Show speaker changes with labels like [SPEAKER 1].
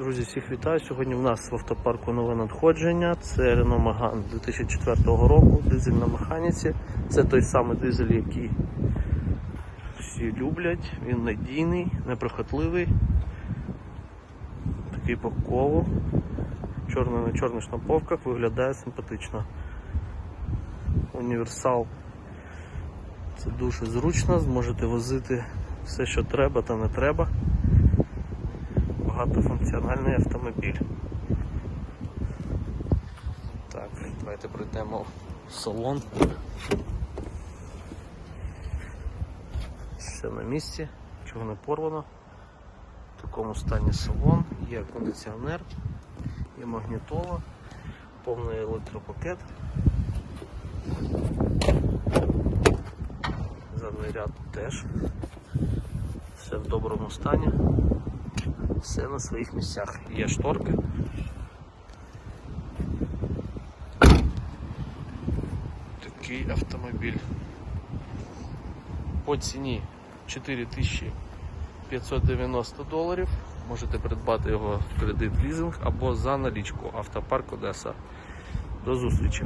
[SPEAKER 1] Друзі, всіх вітаю. Сьогодні в нас в автопарку нове надходження. Це Renault Megane 2004 року, дизель на механіці. Це той самий дизель, який всі люблять. Він надійний, неприхотливий. Такий по колу. Чорний на чорних шнамповках виглядає симпатично. Універсал. Це дуже зручно, зможете возити все, що треба та не треба багатофункціональний автомобіль. Так, давайте пройдемо в салон. Все на місці, чого не порвано. В такому стані салон, є кондиціонер, є магнітола, повний електропакет. Задний ряд теж. Все в доброму стані все на своїх місцях. Є шторки. Такий автомобіль. По ціні 4590 доларів. Можете придбати його в кредит лізинг або за налічку автопарк Одеса. До зустрічі!